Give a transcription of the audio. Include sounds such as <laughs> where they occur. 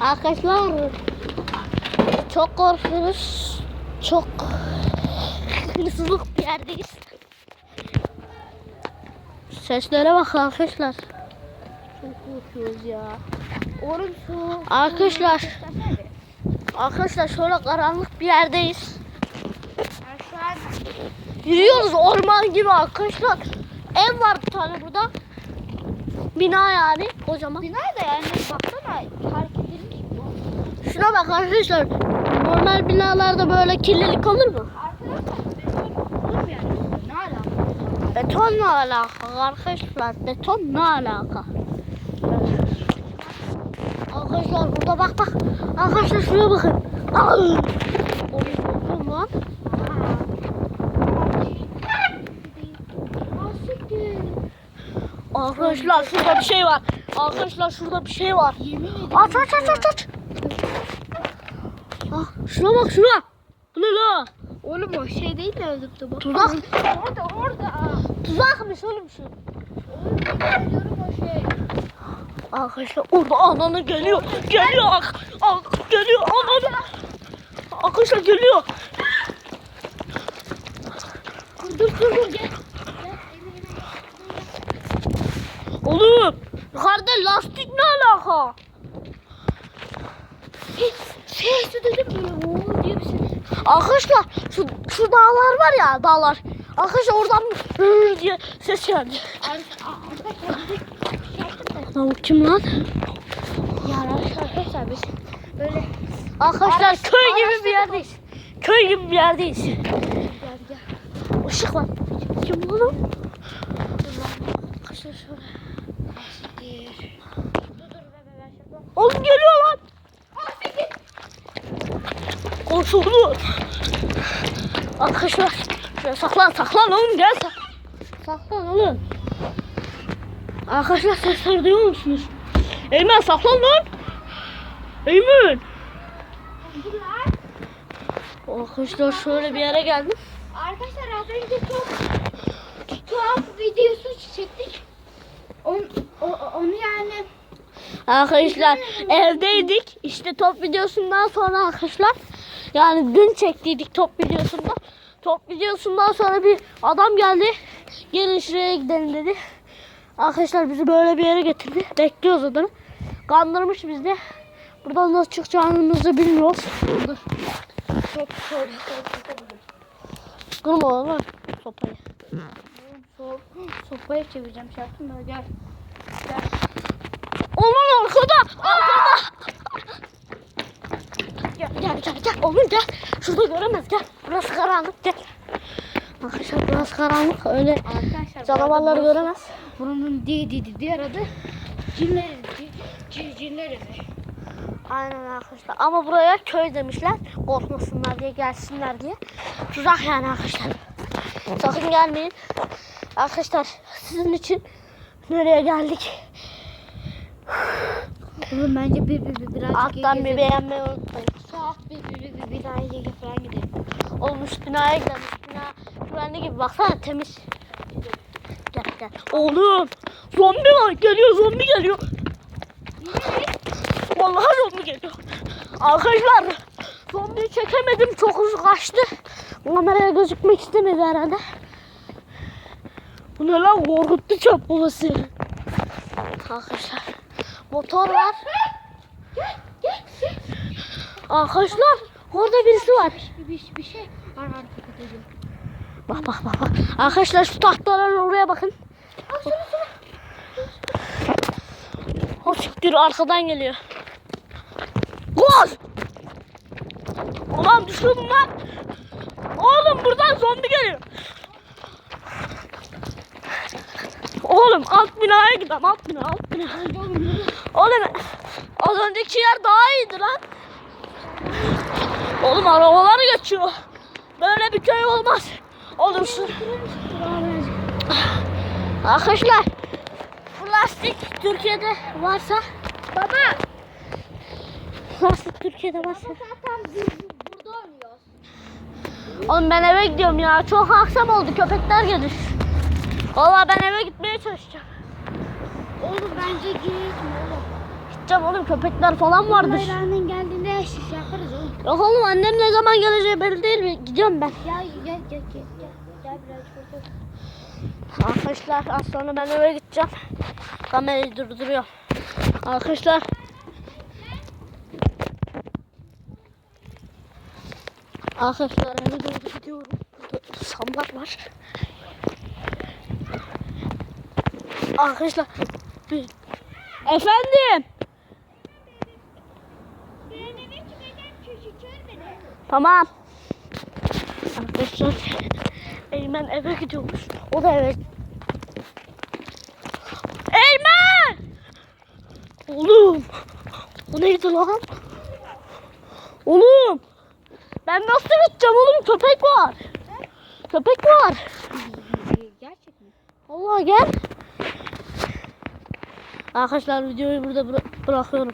Arkadaşlar çok korkuyoruz. Çok hırsızlık bir yerdeyiz. Seslere bak arkadaşlar. Çok korkuyoruz ya. Oğlum şu... Arkadaşlar. Arkadaşlar şöyle karanlık bir yerdeyiz. Yürüyoruz orman gibi arkadaşlar. Ev var bir tane burada. Bina yani kocaman. bina da yani baksana. Şuna bak arkadaşlar. Normal binalarda böyle kirlilik olur mu? Beton? Ne alaka? Arkadaşlar. Betonla alaka. Arkadaşlar burada bak bak. Arkadaşlar şuraya bakın. Oy, korkuyorum lan. Arkadaşlar şurada bir şey var. Arkadaşlar şurada bir şey var. Aç aç aç aç aç. Ah, şuna bak şuna. Bu ne la? Oğlum o şey değil de öldürdü bu. Tuzak. Orada orada. Tuzakmış oğlum şu. Oğlum ben diyorum o şey. Arkadaşlar orada ananı geliyor. Geliyor. Ak, ak, geliyor ananı. Arkadaşlar geliyor. Dur dur dur gel. Oğlum yukarıda lastik ne alaka? Şey şu dedim böyle ooo diye bir şey. Arkadaşlar şu, şu dağlar var ya dağlar. Arkadaşlar oradan hır <laughs> diye ses geldi. Bu kim lan? Ya arkadaşlar biz böyle Arkadaşlar Araş- köy gibi bir yerdeyiz. Köy gibi bir yerdeyiz. gel gel. Işık var. Kim bu lan? Arkadaşlar şöyle. Oğlum geliyor lan. Ah siktir. Korkuldu. Arkadaşlar şöyle saklan saklan oğlum gel sak saklan oğlum. Arkadaşlar sesler duyuyor musunuz? Eymen saklan lan. Eymen. Arkadaşlar şöyle bir yere geldim. Arkadaşlar az önce çok tuhaf videosu çektik. On, o, onu yani Arkadaşlar evdeydik. İşte top videosundan sonra arkadaşlar yani dün çektiydik top videosunda. Top videosundan sonra bir adam geldi. Gelin şuraya gidelim dedi. Arkadaşlar bizi böyle bir yere getirdi. Bekliyoruz adamı. Kandırmış bizi de. Buradan nasıl çıkacağımızı bilmiyoruz. Dur. çok Kırma oğlum sopayı. çok sopaya çevireceğim yaptım böyle gel. Gel. Oğlum arkada. Arkada. Gel gel gel gel. Oğlum gel. Şurada göremez gel. Burası karanlık gel. Arkadaşlar burası karanlık. Öyle Arkadaşlar canavarları arada bu- göremez. Bunun di di di diğer adı cinler. Cin, cinler evi. Aynen arkadaşlar. Ama buraya köy demişler. Korkmasınlar diye gelsinler diye. Tuzak yani arkadaşlar. Sakın gelmeyin. Arkadaşlar sizin için nereye geldik? Oğlum bence bir bir bir birazcık Alttan bir beğenmeyi unutmayın. Saat bir bir bir binaya gel falan gidelim. Olmuş binaya gidelim. Bina güvenli gibi. Baksana temiz. Gel gel. Oğlum. Zombi var. Geliyor zombi geliyor. Vallahi zombi geliyor. Arkadaşlar zombiyi çekemedim. Çok hızlı kaçtı. Kameraya gözükmek istemedi herhalde. Bu ne lan korkuttu çöp babası. Arkadaşlar motor var. Arkadaşlar orada birisi var. Bir, bir, bir şey var hareket ediyor. Bak bak bak bak. Arkadaşlar şu tahtalar oraya bakın. O siktir arkadan geliyor. Koş! Ulan düşürdüm lan. Oğlum buradan zombi geliyor. Oğlum alt binaya gidelim alt bina alt bina. Oğlum az önceki yer daha iyiydi lan. Oğlum arabalar geçiyor. Böyle bir köy olmaz. Şu... Arkadaşlar bu lastik Türkiye'de varsa Baba. lastik Türkiye'de varsa Zaten biz burada oynuyoruz. Oğlum ben eve gidiyorum ya çok akşam oldu köpekler gelir Valla ben eve gitmeye çalışacağım Oğlum bence gitme oğlum. Gideceğim oğlum köpekler falan vardır. Bayramın geldiğinde şey yaparız oğlum. Yok oğlum annem ne zaman geleceği belli değil mi? Gidiyorum ben. Gel gel gel gel. Gel, gel biraz. Arkadaşlar az sonra ben eve gideceğim. Kamerayı durduruyor. Arkadaşlar. Arkadaşlar eve doğru gidiyorum. Samlar var. Arkadaşlar. Efendim. Tamam. Arkadaşlar. Eymen eve gidiyormuş. O da eve. Eymen! Oğlum. O neydi lan? Oğlum. Ben nasıl gideceğim oğlum? Köpek var. Köpek var. Gerçek mi? Allah gel. Arkadaşlar videoyu burada bıra- bırakıyorum.